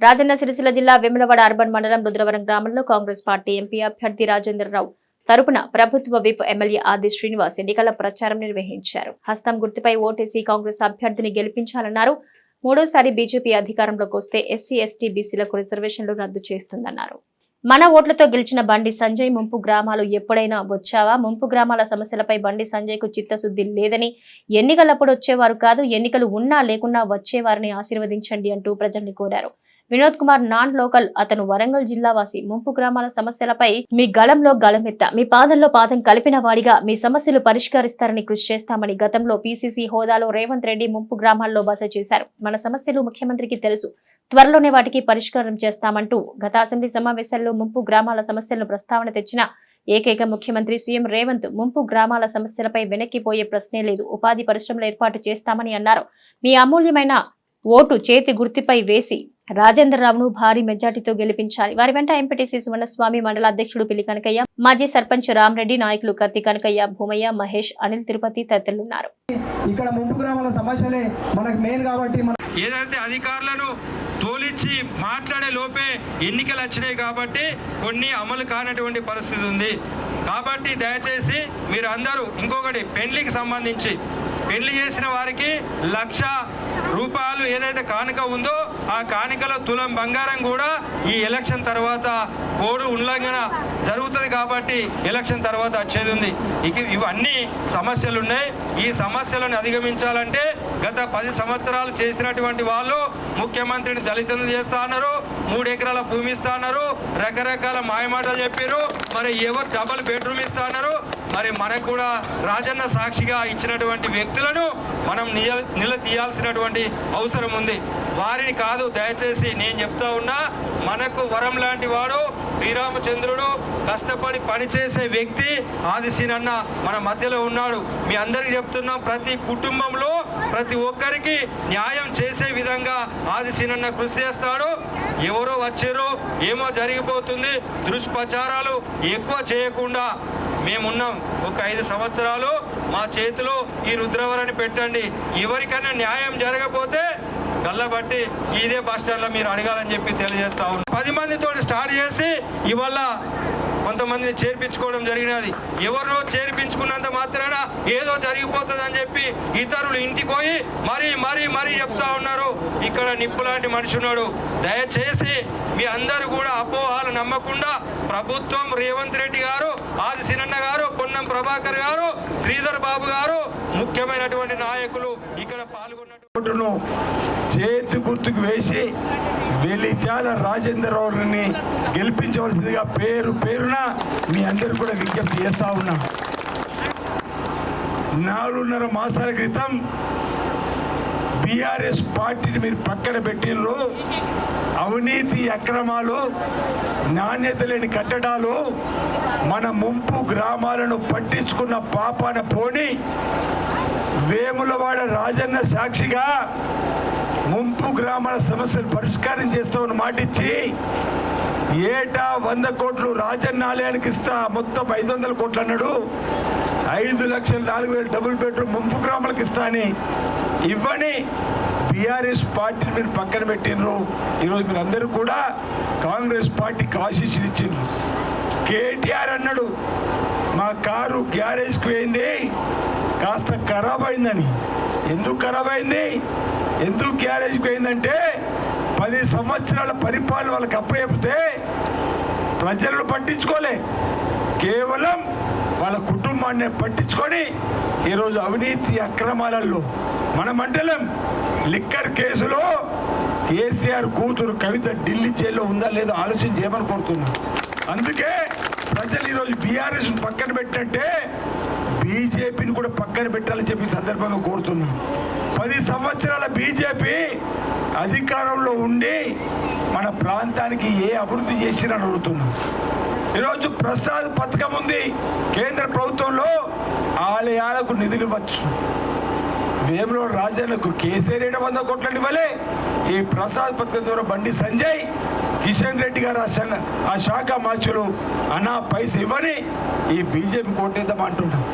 రాజన్న సిరిసిల్ల జిల్లా వెములవాడ అర్బన్ మండలం రుద్రవరం గ్రామంలో కాంగ్రెస్ పార్టీ ఎంపీ అభ్యర్థి రాజేంద్రరావు తరపున ప్రభుత్వ విప్ ఎమ్మెల్యే ఆది శ్రీనివాస్ ఎన్నికల ప్రచారం నిర్వహించారు. హస్తం గుర్తుపై ఓటేసి కాంగ్రెస్ అభ్యర్థిని గెలిపించాలన్నారు. మూడోసారి బీజేపీ అధికారంలోకి వస్తే ఎస్సీ ఎస్టీ బీసీలకు రిజర్వేషన్లు రద్దు చేస్తుందన్నారు. మన ఓట్లతో గెలిచిన బండి సంజయ్ ముంపు గ్రామాలు ఎప్పుడైనా వచ్చావా? ముంపు గ్రామాల సమస్యలపై బండి సంజయ్కు చిత్తశుద్ధి లేదని ఎన్నికలప్పుడు వచ్చేవారు కాదు ఎన్నికలు ఉన్నా లేకున్నా వచ్చేవారిని ఆశీర్వదించండి అంటూ ప్రజల్ని కోరారు. వినోద్ కుమార్ నాన్ లోకల్ అతను వరంగల్ జిల్లావాసి ముంపు గ్రామాల సమస్యలపై మీ గళంలో గళమెత్త. మీ పాదంలో పాదం కలిపిన వాడిగా మీ సమస్యలు పరిష్కరిస్తారని కృషి చేస్తామని గతంలో పీసీసీ హోదాలో రేవంత్ రెడ్డి ముంపు గ్రామాల్లో బస చేశారు. మన సమస్యలు ముఖ్యమంత్రికి తెలుసు. త్వరలోనే వాటికి పరిష్కారం చేస్తామంటూ గత అసెంబ్లీ సమావేశాల్లో ముంపు గ్రామాల సమస్యలను ప్రస్తావన తెచ్చిన ఏకైక ముఖ్యమంత్రి సీఎం రేవంత్ ముంపు గ్రామాల సమస్యలపై వెనక్కిపోయే ప్రశ్నే లేదు. ఉపాధి పరిశ్రమలు ఏర్పాటు చేస్తామని అన్నారు. మీ అమూల్యమైన ఓటు చేతి గుర్తుపై వేసి రాజేంద్రరావును భారీ మెజార్టీతో గెలిపించాలి. వారి వెంట ఎంపీటీసీ సువర్ణస్వామి మండల అధ్యక్షుడు పిల్లి కనకయ్య మాజీ సర్పంచ్ రామరెడ్డి నాయకులు కత్తి కనకయ్య భూమయ్య మహేష్ అనిల్ తిరుపతి తదితరులున్నారు. ఇక్కడ ముంపు గ్రామాల సమస్యలే మనకు మెయిన్ కాబట్టి మన ఏదైతే అధికారులను తోలిచ్చి మాట్లాడే లోపే ఎన్నికలు వచ్చినాయి కాబట్టి కొన్ని అమలు కానటువంటి పరిస్థితి ఉంది. కాబట్టి దయచేసి మీరు అందరూ ఇంకొకటి పెళ్ళికి సంబంధించి పెళ్ళి చేసిన వారికి లక్ష రూపాయలు ఏదైతే కానుక ఉందో ఆ కానుకలో తులం బంగారం కూడా ఈ ఎలక్షన్ తర్వాత కోడు ఉల్లంఘన జరుగుతుంది కాబట్టి ఎలక్షన్ తర్వాత వచ్చేది ఉంది. ఇక ఇవన్నీ సమస్యలు ఉన్నాయి ఈ సమస్యలను అధిగమించాలంటే గత పది సంవత్సరాలు చేసినటువంటి వాళ్ళు ముఖ్యమంత్రిని దళితులు చేస్తా అన్నారు మూడు ఎకరాల భూమి ఇస్తా అన్నారు రకరకాల మాయమాటలు చెప్పారు మరి ఎవరు డబల్ బెడ్రూమ్ ఇస్తా అన్నారు మరి మనకు కూడా రాజన్న సాక్షిగా ఇచ్చినటువంటి వ్యక్తులను మనం నిల నిలదీయాల్సినటువంటి అవసరం ఉంది. వారిని కాదు దయచేసి నేను చెప్తా ఉన్నా మనకు వరం లాంటి వాడు శ్రీరామచంద్రుడు కష్టపడి పనిచేసే వ్యక్తి ఆదిశీనన్న మన మధ్యలో ఉన్నాడు. మీ అందరికీ చెప్తున్నాం ప్రతి కుటుంబంలో ప్రతి ఒక్కరికి న్యాయం చేసే విధంగా ఆదిశీనన్న కృషి చేస్తాడు. ఎవరో వచ్చారో ఏమో జరిగిపోతుంది. దుష్ప్రచారాలు ఎక్కువ చేయకుండా మేమున్నాం. ఒక ఐదు సంవత్సరాలు మా చేతిలో ఈ రుద్రవరాన్ని పెట్టండి. ఎవరికైనా న్యాయం జరగకపోతే గల్లబట్టి ఇదే బస్ స్టాండ్లో మీరు అడగాలని చెప్పి తెలియజేస్తా ఉన్నాం. పది మందితో స్టార్ట్ చేసి ఇవాళ కొంతమందిని చేర్పించుకోవడం జరిగినది. ఎవరినో చేర్పించుకున్నంత మాత్రాన ఏదో జరిగిపోతుంది అని చెప్పి ఇతరులు ఇంటికి పోయి మరీ మరీ మరీ చెప్తా ఉన్నారు. ఇక్కడ నిప్పు లాంటి మనిషి ఉన్నాడు. దయచేసి మీ అందరూ కూడా అపోహాలు నమ్మకుండా ప్రభుత్వం రేవంత్ రెడ్డి గారు ఆది సినన్న గారు పొన్నం ప్రభాకర్ గారు శ్రీధర్ బాబు గారు ముఖ్యమైనటువంటి నాయకులు ఇక్కడ పాల్గొన్నట్టు చేతి గుర్తుకు వేసి వెలిచాల రాజేంద్రరావుని గెలిపించవలసిందిగా పేరు పేరున మీ అందరు కూడా విజ్ఞప్తి చేస్తా ఉన్నా. నాలుగున్నర మాసాల క్రితం బీఆర్ఎస్ పార్టీని మీరు పక్కన పెట్టినరు అవినీతి అక్రమాలు నాణ్యత లేని కట్టడాలు మన ముంపు గ్రామాలను పట్టించుకున్న పాపాన పోని వేములవాడ రాజన్న సాక్షిగా ముంపు గ్రామాల సమస్యలు పరిష్కారం చేస్తామని మాటిచ్చి ఏటా వంద కోట్లు రాజన్న ఆలయానికి ఇస్తా మొత్తం ఐదు వందల కోట్లు అన్నాడు. ఐదు లక్షల నాలుగు వేల డబుల్ బెడ్రూమ్ ముంపు గ్రామాలకు ఇస్తా అని ఇవ్వని బీఆర్ఎస్ పార్టీని మీరు పక్కన పెట్టినరు ఈరోజు మీరు అందరూ కూడా కాంగ్రెస్ పార్టీకి ఆశీస్సులు ఇచ్చిండ్రు. కేటీఆర్ అన్నాడు మా కారు గ్యారేజ్కి పోయింది కాస్త ఖరాబ్ అయిందని. ఎందుకు ఖరాబ్ అయింది? ఎందుకు గ్యారేజ్కి పోయిందంటే పది సంవత్సరాల పరిపాలన వాళ్ళకి అప్పచెప్తే ప్రజలను పట్టించుకోలే. కేవలం వాళ్ళ కుటుంబాన్ని పట్టించుకొని ఈరోజు అవినీతి అక్రమాలలో మన మండలం లిక్కర్ కేసులో కేసీఆర్ కూతురు కవిత ఢిల్లీ జైల్లో ఉందా లేదో ఆలోచన చేయమని కోరుతున్నా. అందుకే ప్రజలు ఈరోజు బీఆర్ఎస్ పక్కన పెట్టినట్టే బీజేపీని కూడా పక్కన పెట్టాలని చెప్పి సందర్భంగా కోరుతున్నాను సంవత్సరాల బీజేపీ అధికారంలో ఉండి మన ప్రాంతానికి ఏ అభివృద్ధి చేసిరని అడుగుతున్నాం ఈరోజు ప్రసాద్ పథకం ఉంది. కేంద్ర ప్రభుత్వంలో ఆలయాలకు నిధులు ఇవ్వచ్చు. వేములో రాజన్నకు కేసీఆర్ ఏడు వందల కోట్లని ఇవ్వలే. ఈ ప్రసాద్ పథకం ద్వారా బండి సంజయ్ కిషన్ రెడ్డి గారు ఆ ఆ శాఖ మార్చులు అనా పైస ఇవ్వని ఈ బీజేపీ కోటేద్దాం అంటున్నాం.